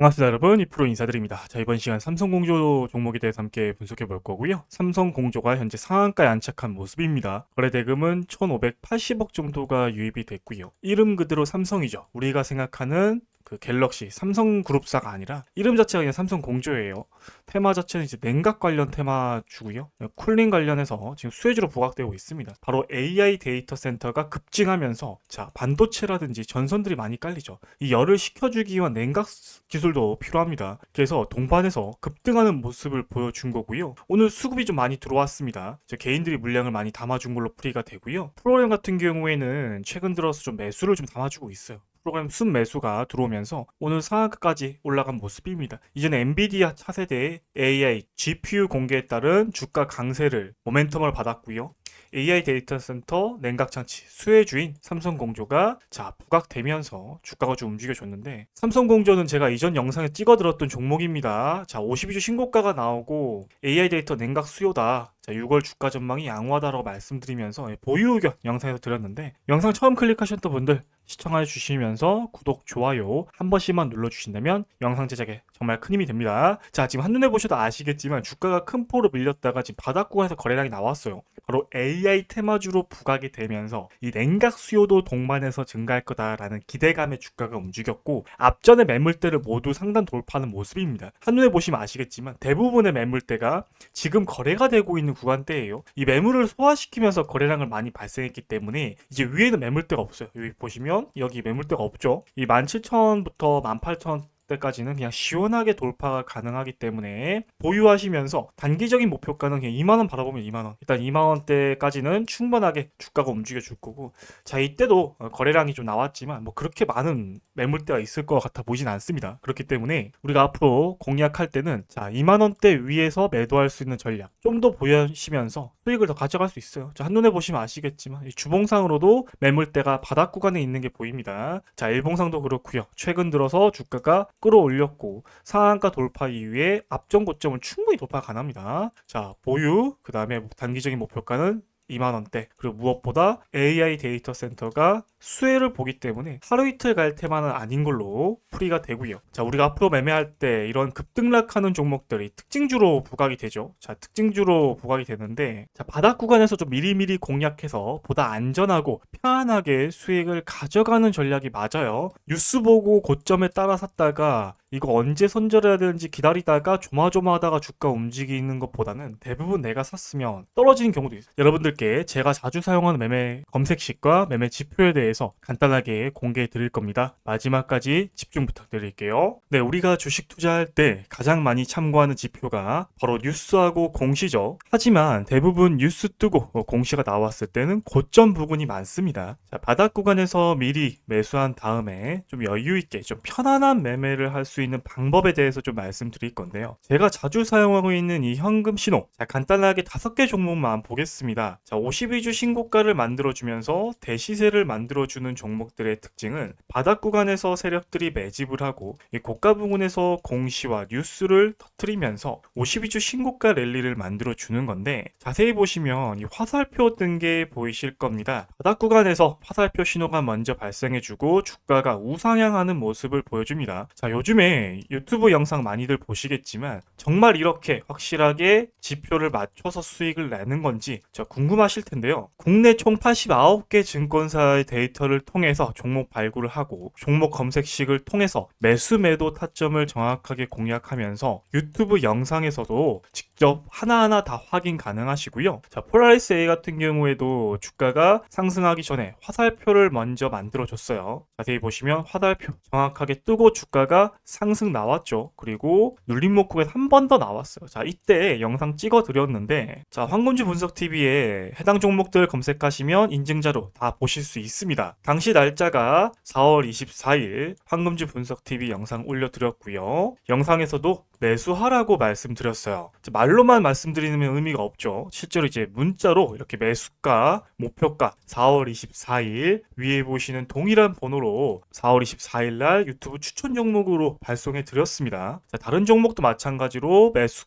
반갑습니다 여러분. 이프로 인사드립니다. 자 이번 시간 삼성공조 종목에 대해서 함께 분석해 볼 거고요. 삼성공조가 현재 상한가에 안착한 모습입니다. 거래 대금은 1580억 정도가 유입이 됐고요. 이름 그대로 삼성이죠. 우리가 생각하는 그 갤럭시 삼성 그룹사가 아니라 이름 자체가 그냥 삼성 공조예요 테마 자체는 이제 냉각 관련 테마주고요 쿨링 관련해서 지금 수혜주로 부각되고 있습니다 바로 AI 데이터 센터가 급증하면서 자 반도체라든지 전선들이 많이 깔리죠 이 열을 식혀주기 위한 냉각 기술도 필요합니다. 그래서 동반해서 급등하는 모습을 보여준 거고요. 오늘 수급이 좀 많이 들어왔습니다. 개인들이 물량을 많이 담아준 걸로 풀이가 되고요. 프로그램 같은 경우에는 최근 들어서 좀 매수를 좀 담아주고 있어요. 프로그램 순 매수가 들어오면서 오늘 상한가까지 올라간 모습입니다. 이전에 엔비디아 차세대 AI GPU 공개에 따른 주가 강세를 모멘텀을 받았고요. AI 데이터 센터 냉각장치 수혜주인 삼성공조가 자 부각되면서 주가가 좀 움직여줬는데 삼성공조는 제가 이전 영상에 찍어들었던 종목입니다. 자 52주 신고가가 나오고 AI 데이터 냉각 수요다. 자 6월 주가 전망이 양호하다라고 말씀드리면서 보유 의견 영상에서 드렸는데 영상 처음 클릭하셨던 분들 시청해 주시면서 구독, 좋아요 한 번씩만 눌러주신다면 영상 제작에 정말 큰 힘이 됩니다. 자, 지금 한눈에 보셔도 아시겠지만 주가가 큰 포로 밀렸다가 지금 바닥 구간에서 거래량이 나왔어요. 바로 AI 테마주로 부각이 되면서 이 냉각 수요도 동반해서 증가할 거다라는 기대감에 주가가 움직였고 앞전의 매물대를 모두 상단 돌파하는 모습입니다. 한눈에 보시면 아시겠지만 대부분의 매물대가 지금 거래가 되고 있는 구간대예요. 이 매물을 소화시키면서 거래량을 많이 발생했기 때문에 이제 위에는 매물대가 없어요. 여기 보시면 여기 매물대가 없죠. 이 17,000부터 18,000 때까지는 그냥 시원하게 돌파가 가능하기 때문에 보유하시면서 단기적인 목표가는 그냥 2만 원 바라보면 2만 원. 일단 2만 원대까지는 충분하게 주가가 움직여 줄 거고 자 이때도 어, 거래량이 좀 나왔지만 뭐 그렇게 많은 매물대가 있을 것 같아 보진 않습니다. 그렇기 때문에 우리가 앞으로 공략할 때는 자 2만 원대 위에서 매도할 수 있는 전략 좀 더 보여시면서 수익을 더 가져갈 수 있어요. 자 한눈에 보시면 아시겠지만 이 주봉상으로도 매물대가 바닥 구간에 있는 게 보입니다. 자 일봉상도 그렇고요. 최근 들어서 주가가 끌어올렸고 상한가 돌파 이후에 앞전 고점은 충분히 돌파 가능합니다. 자 보유 그 다음에 단기적인 목표가는 2만 원대 그리고 무엇보다 AI 데이터 센터가 수혜를 보기 때문에 하루 이틀 갈 테마는 아닌 걸로 풀이가 되고요. 자 우리가 앞으로 매매할 때 이런 급등락하는 종목들이 특징주로 부각이 되죠. 자 특징주로 부각이 되는데 자 바닥 구간에서 좀 미리미리 공략해서 보다 안전하고 편안하게 수익을 가져가는 전략이 맞아요. 뉴스 보고 고점에 따라 샀다가 이거 언제 손절해야 되는지 기다리다가 조마조마하다가 주가 움직이는 것보다는 대부분 내가 샀으면 떨어지는 경우도 있어요. 여러분들께 제가 자주 사용하는 매매 검색식과 매매 지표에 대해서 간단하게 공개해 드릴 겁니다. 마지막까지 집중 부탁드릴게요. 네, 우리가 주식 투자할 때 가장 많이 참고하는 지표가 바로 뉴스하고 공시죠. 하지만 대부분 뉴스 뜨고 어, 공시가 나왔을 때는 고점 부근이 많습니다. 자, 바닥 구간에서 미리 매수한 다음에 좀 여유 있게 좀 편안한 매매를 할수 있는 방법에 대해서 좀 말씀드릴 건데요. 제가 자주 사용하고 있는 이 현금 신호. 자, 간단하게 다섯 개 종목만 보겠습니다. 자, 52주 신고가를 만들어주면서 대시세를 만들어주는 종목들의 특징은 바닥 구간에서 세력들이 매집을 하고 이 고가 부근에서 공시와 뉴스를 터트리면서 52주 신고가 랠리를 만들어주는 건데 자세히 보시면 이 화살표 뜬 게 보이실 겁니다. 바닥 구간에서 화살표 신호가 먼저 발생해주고 주가가 우상향하는 모습을 보여줍니다. 자, 요즘에 유튜브 영상 많이들 보시겠지만 정말 이렇게 확실하게 지표를 맞춰서 수익을 내는 건지 저 궁금하실 텐데요. 국내 총 89개 증권사의 데이터를 통해서 종목 발굴을 하고 종목 검색식을 통해서 매수 매도 타점을 정확하게 공략하면서 유튜브 영상에서도 직접 하나하나 다 확인 가능하시고요. 자, 폴라리스 A 같은 경우에도 주가가 상승하기 전에 화살표를 먼저 만들어 줬어요. 자세히 보시면 화살표 정확하게 뜨고 주가가 상승 나왔죠. 그리고 눌림목국에 한번 더 나왔어요. 자, 이때 영상 찍어 드렸는데 자, 황금주 분석 TV에 해당 종목들 검색하시면 인증자료 다 보실 수 있습니다. 당시 날짜가 4월 24일 황금주 분석 TV 영상 올려 드렸고요. 영상에서도 매수하라고 말씀드렸어요. 말로만 말씀드리는 의미가 없죠. 실제로 이제 문자로 이렇게 매수가, 목표가 4월 24일 위에 보시는 동일한 번호로 4월 24일 날 유튜브 추천 종목으로 발송해 드렸습니다. 자, 다른 종목도 마찬가지로 매수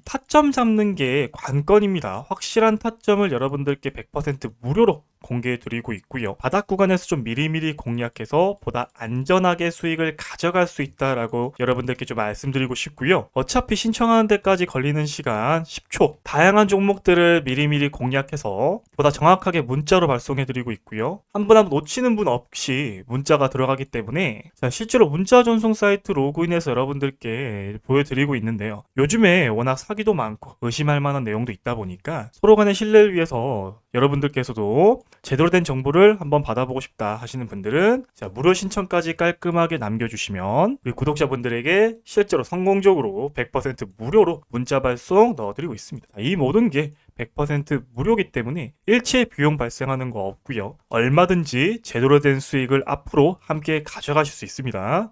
타점 잡는 게 관건입니다. 확실한 타점을 여러분들께 100% 무료로 공개해 드리고 있고요. 바닥 구간에서 좀 미리미리 공략해서 보다 안전하게 수익을 가져갈 수 있다라고 여러분들께 좀 말씀드리고 싶고요. 어차피 신청하는 데까지 걸리는 시간 10초. 다양한 종목들을 미리미리 공략해서 보다 정확하게 문자로 발송해 드리고 있고요. 한 분 한 분 놓치는 분 없이 문자가 들어가기 때문에 자, 실제로 문자 전송 사이트 로그인해서 여러분들께 보여드리고 있는데요. 요즘에 워낙 사기도 많고 의심할 만한 내용도 있다 보니까 서로 간의 신뢰를 위해서 여러분들께서도 제대로 된 정보를 한번 받아보고 싶다 하시는 분들은 자, 무료 신청까지 깔끔하게 남겨주시면 우리 구독자분들에게 실제로 성공적으로 100% 무료로 문자 발송 넣어드리고 있습니다. 이 모든 게 100% 무료기 때문에 일체 비용 발생하는 거 없고요. 얼마든지 제대로 된 수익을 앞으로 함께 가져가실 수 있습니다.